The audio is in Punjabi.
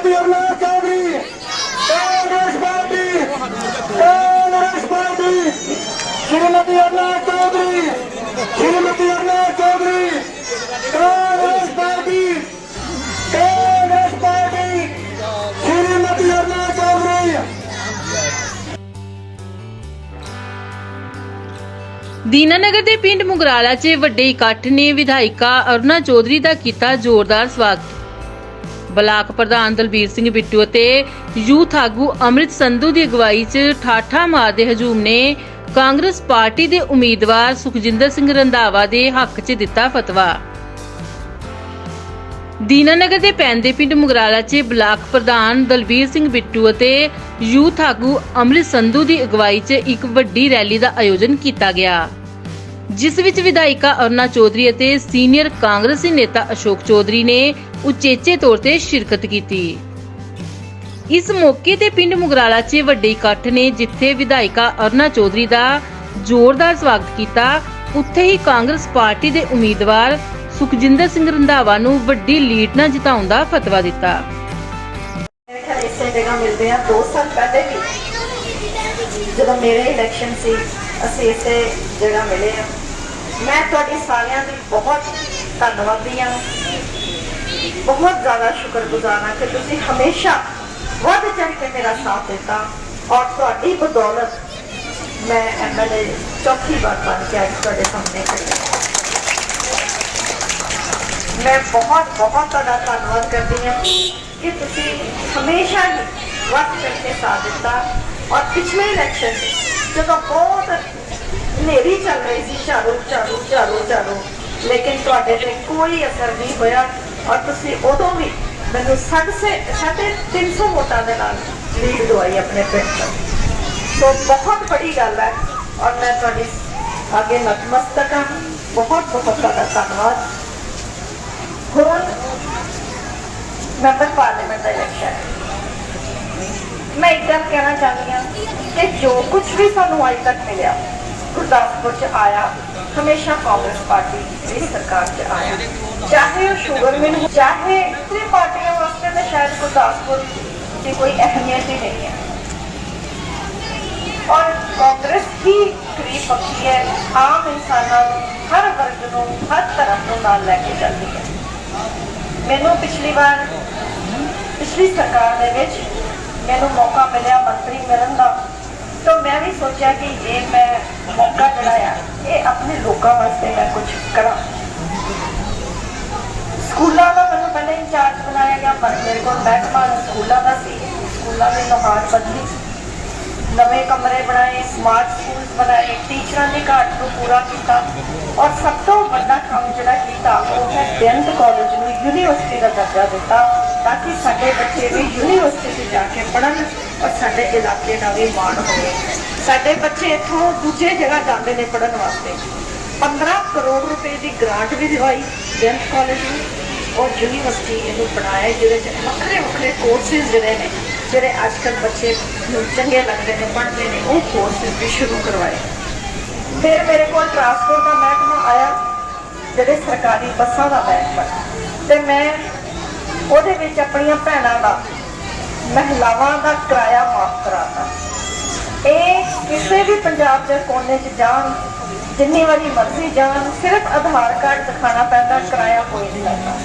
పార్టీ ఉన్నారు కానీ Congress party Congress party Shrimati Anna Chaudhary Shrimati Anna Chaudhary Congress party Congress party Shrimati Anna Chaudhary Dinanagar ਦੇ ਪਿੰਡ ਮੁਗਰਾਲਾ 'ਚ ਵੱਡੇ ਇਕੱਠ ਨੇ ਵਿਧਾਇਕਾ ਅਰੁਣਾ ਚੌਧਰੀ ਦਾ ਕੀਤਾ ਜ਼ੋਰਦਾਰ ਸਵਾਗਤ ਬਲਾਕ ਪ੍ਰਧਾਨ ਦਲਬੀਰ ਸਿੰਘ ਬਿੱਟੂ ਅਤੇ ਯੂਥ ਆਗੂ ਅੰਮ੍ਰਿਤ ਸੰਧੂ ਦੀ ਅਗਵਾਈ 'ਚ ਠਾਠਾ ਮਾਰਦੇ ਹਜੂਮ ਨੇ ਕਾਂਗਰਸ ਪਾਰਟੀ ਦੇ ਉਮੀਦਵਾਰ ਸੁਖਜਿੰਦਰ ਸਿੰਘ ਰੰਧਾਵਾ ਦੇ ਹੱਕ 'ਚ ਦਿੱਤਾ ਫਤਵਾ। ਦੀਨਾਨਗਰ ਦੇ ਪੈਂਦੇ ਪਿੰਡ ਮੁਗਰਾਲਾ 'ਚ ਬਲਾਕ ਪ੍ਰਧਾਨ ਦਲਬੀਰ ਸਿੰਘ ਬਿੱਟੂ ਅਤੇ ਯੂਥ ਆਗੂ ਅੰਮ੍ਰਿਤ ਸੰਧੂ ਦੀ ਅਗਵਾਈ 'ਚ ਇੱਕ ਵੱਡੀ ਰੈਲੀ ਦਾ ਆਯੋਜਨ ਕੀਤਾ ਗਿਆ। ਜਿਸ ਵਿੱਚ ਵਿਧਾਇਕਾ ਅਰੁਣਾ ਚੌਧਰੀ ਅਤੇ ਸੀਨੀਅਰ ਕਾਂਗਰਸੀ ਨੇਤਾ ਅਸ਼ੋਕ ਚੌਧਰੀ ਨੇ ਉਚੇਚੇ ਤੌਰ ਤੇ ਸ਼ਿਰਕਤ ਕੀਤੀ। ਇਸ ਮੌਕੇ ਤੇ ਪਿੰਡ ਮੁਗਰਾਲਾ 'ਚ ਵੱਡੇ ਇਕੱਠ ਨੇ ਜਿੱਥੇ ਵਿਧਾਇਕਾ ਅਰੁਣਾ ਚੌਧਰੀ ਦਾ ਜ਼ੋਰਦਾਰ ਸਵਾਗਤ ਕੀਤਾ, ਉੱਥੇ ਹੀ ਕਾਂਗਰਸ ਪਾਰਟੀ ਦੇ ਉਮੀਦਵਾਰ ਸੁਖਜਿੰਦਰ ਸਿੰਘ ਰੰਧਾਵਾ ਨੂੰ ਵੱਡੀ ਲੀਡ ਨਾਲ ਜਿਤਾਉਣ ਦਾ ਫਤਵਾ ਦਿੱਤਾ। ਇਸੇ ਜਗ੍ਹਾ ਮਿਲਦੇ ਆ 2 ਸਾਲ ਪਹਿਲੇ ਵੀ ਜਦੋਂ ਮੇਰੇ ਇਲੈਕਸ਼ਨ ਸੀ, ਅਸੀਂ ਇਸੇ ਜਗ੍ਹਾ ਮਿਲੇ ਆ। ਮੈਂ ਤੁਹਾਡੀ ਸਾਰਿਆਂ ਦੀ ਬਹੁਤ ਧੰਨਵਾਦੀ ਹਾਂ ਬਹੁਤ ਜ਼ਿਆਦਾ ਸ਼ੁਕਰਗੁਜ਼ਾਰ ਹਾਂ ਕਿ ਤੁਸੀਂ ਹਮੇਸ਼ਾ ਵੱਧ ਚੜ੍ਹ ਕੇ ਮੇਰਾ ਸਾਥ ਦਿੱਤਾ ਔਰ ਤੁਹਾਡੀ ਬਦੌਲਤ ਮੈਂ ਐਮਐਲਏ ਚੌਥੀ ਵਾਰ ਬਣ ਕੇ ਅੱਜ ਤੁਹਾਡੇ ਸਾਹਮਣੇ ਖੜੀ ਹਾਂ ਮੈਂ ਬਹੁਤ ਬਹੁਤ ਤੁਹਾਡਾ ਧੰਨਵਾਦ ਕਰਦੀ ਹਾਂ ਕਿ ਤੁਸੀਂ ਹਮੇਸ਼ਾ ਹੀ ਵਕਤ ਕਰਕੇ ਸਾਥ ਦਿੱਤਾ ਔਰ ਪਿਛਲੇ ਇਲੈਕਸ਼ਨ ਜਦੋਂ ਬਹੁਤ ਹਨੇਰੀ ਚੱਲ ਰਹੀ ਸੀ ਚਾਲੂ ਝਾੜੂ ਚਾਲੂ ਚਾਲੂ ਲੇਕਿਨ ਤੁਹਾਡੇ ਤੇ ਕੋਈ ਅਸਰ ਨਹੀਂ ਹੋਇਆ ਔਰ ਤੁਸੀਂ ਉਦੋਂ ਵੀ ਮੈਨੂੰ ਸਾਢੇ ਸੇ- ਸਾਢੇ 300 ਵੋਟਾਂ ਦੇ ਨਾਲ ਲੀਡ ਦਵਾਈ ਆਪਣੇ ਪਿੰਡ ਤੋਂ। ਸੋ ਬਹੁਤ ਬੜੀ ਗੱਲ ਹੈ ਔਰ ਮੈਂ ਤੁਹਾਡੀ ਅੱਗੇ ਨਤਮਸਤਕ ਹਾਂ। ਬਹੁਤ ਬਹੁਤ ਤੁਹਾਡਾ ਧੰਨਵਾਦ। ਹੁਣ ਮੈਂਬਰ ਪਾਰਲੀਮੈਂਟ ਦਾ ਇਲੈਕਸ਼ਨ ਮੈਂ ਇੱਕ ਗੱਲ ਕਹਿਣਾ ਚਾਹੁੰਦੀ ਹਾਂ ਕਿ ਜੋ ਕੁਝ ਵੀ ਸਾਨੂੰ ਅੱਜ ਤੱਕ ਮਿਲਿਆ ਗੁਰਦਾਸਪੁਰ ਚ ਆਇਆ, ਹਮੇਸ਼ਾ ਕਾਂਗਰਸ ਪਾਰਟੀ ਦੀ ਸਰਕਾਰ ਚ ਆਇਆ। ਚਾਹੇ ਉਹ ਸ਼ੂਗਰ ਮਿਲ ਚਾਹੇ ਦੂਸਰੀ ਪਾਰਟੀਆਂ ਵਾਸਤੇ ਤਾਂ ਸ਼ਾਇਦ ਗੁਰਦਾਸਪੁਰ ਦੀ ਕੋਈ ਅਹਿਮੀਅਤ ਹੀ ਨਹੀਂ ਹੈ। ਔਰ ਕਾਂਗਰਸ ਹੀ ਗਰੀਬ ਪੱਖੀ ਹੈ, ਆਮ ਇਨਸਾਨਾਂ ਨੂੰ ਹਰ ਵਰਗ ਨੂੰ, ਹਰ ਤਰ੍ਹਾਂ ਨੂੰ ਨਾਲ ਲੈ ਕੇ ਚੱਲਦੀ ਹੈ। ਮੈਨੂੰ ਪਿਛਲੀ ਵਾਰ, ਪਿਛਲੀ ਸਰਕਾਰ ਦੇ ਵਿੱਚ ਮੈਨੂੰ ਮੌਕਾ ਮਿਲਿਆ ਮੰਤਰੀ ਮਿਲਣ ਦਾ। ਸੋਚਿਆ ਕਿ ਇਹ ਮੈਂ ਮੌਕਾ ਜਿਹੜਾ ਆ ਇਹ ਆਪਣੇ ਲੋਕਾਂ ਵਾਸਤੇ ਮੈਂ ਕੁਝ ਕਰਾਂ। ਸਕੂਲਾਂ ਦਾ ਮੈਨੂੰ ਪਹਿਲੇ ਇੰਚਾਰਜ ਬਣਾਇਆ ਗਿਆ, ਪਰ ਮੇਰੇ ਕੋਲ ਮਹਿਕਮਾ ਸਕੂਲਾਂ ਦਾ ਸੀ। ਸਕੂਲਾਂ ਦੇ ਨੁਹਾਰ ਬਦਲੀ ਨਵੇਂ ਕਮਰੇ ਬਣਾਏ ਸਮਾਰਟ ਸਕੂਲਸ ਬਣਾਏ ਟੀਚਰਾਂ ਦੀ ਘਾਟ ਨੂੰ ਪੂਰਾ ਕੀਤਾ। ਔਰ ਸਭ ਤੋਂ ਵੱਡਾ ਕੰਮ ਜਿਹੜਾ ਕੀਤਾ, ਉਹ ਹੈ ਬੇਅੰਤ ਕਾਲਜ ਨੂੰ ਯੂਨੀਵਰਸਿਟੀ ਦਾ ਦਰਜਾ ਦਿੱਤਾ। ਤਾਂ ਕਿ ਸਾਡੇ ਬੱਚੇ ਵੀ ਯੂਨੀਵਰਸਿਟੀ 'ਚ ਜਾ ਕੇ ਪੜ੍ਹਨ ਔਰ ਸਾਡੇ ਇਲਾਕੇ ਦਾ ਵੀ ਮਾਣ ਹੋਵੇ। ਸਾਡੇ ਬੱਚੇ ਇੱਥੋਂ ਦੂਜੇ ਜਗ੍ਹਾ ਜਾਂਦੇ ਨੇ ਪੜ੍ਹਨ ਵਾਸਤੇ। 15 ਕਰੋੜ ਰੁਪਏ ਦੀ ਗ੍ਰਾਂਟ ਵੀ ਦਿਵਾਈ ਬੇਅੰਤ ਕਾਲਜ ਨੂੰ ਔਰ ਯੂਨੀਵਰਸਿਟੀ ਇਹਨੂੰ ਬਣਾਇਆ, ਜਿਹਦੇ 'ਚ ਵੱਖਰੇ ਵੱਖਰੇ ਕੋਰਸਿਸ ਜਿਹੜੇ ਨੇ, ਜਿਹੜੇ ਅੱਜ ਕੱਲ੍ਹ ਬੱਚੇ ਨੂੰ ਚੰਗੇ ਲੱਗਦੇ ਨੇ, ਪੜ੍ਹਦੇ ਨੇ, ਉਹ ਕੋਰਸਿਸ ਵੀ ਸ਼ੁਰੂ ਕਰਵਾਏ। ਫਿਰ ਮੇਰੇ ਕੋਲ ਟਰਾਂਸਪੋਰਟ ਦਾ ਮਹਿਕਮਾ ਆਇਆ, ਜਿਹੜੇ ਸਰਕਾਰੀ ਬੱਸਾਂ ਦਾ ਮਹਿਕਮਾ। ਤੇ ਮੈਂ ਉਹਦੇ ਵਿੱਚ ਆਪਣੀਆਂ ਭੈਣਾਂ ਦਾ, ਮਹਿਲਾਵਾਂ ਦਾ ਕਿਰਾਇਆ ਮਾਫ ਕਰਾਤਾ। ਇਹ ਕਿਸੇ ਵੀ ਪੰਜਾਬ ਦੇ ਕੋਨੇ 'ਚ ਜਾਣ, ਜਿੰਨੀ ਵਾਰੀ ਮਰਜ਼ੀ ਜਾਣ, ਸਿਰਫ ਆਧਾਰ ਕਾਰਡ ਦਿਖਾਣਾ ਪੈਂਦਾ, ਕਿਰਾਇਆ ਕੋਈ ਨਹੀਂ ਲੱਗਦਾ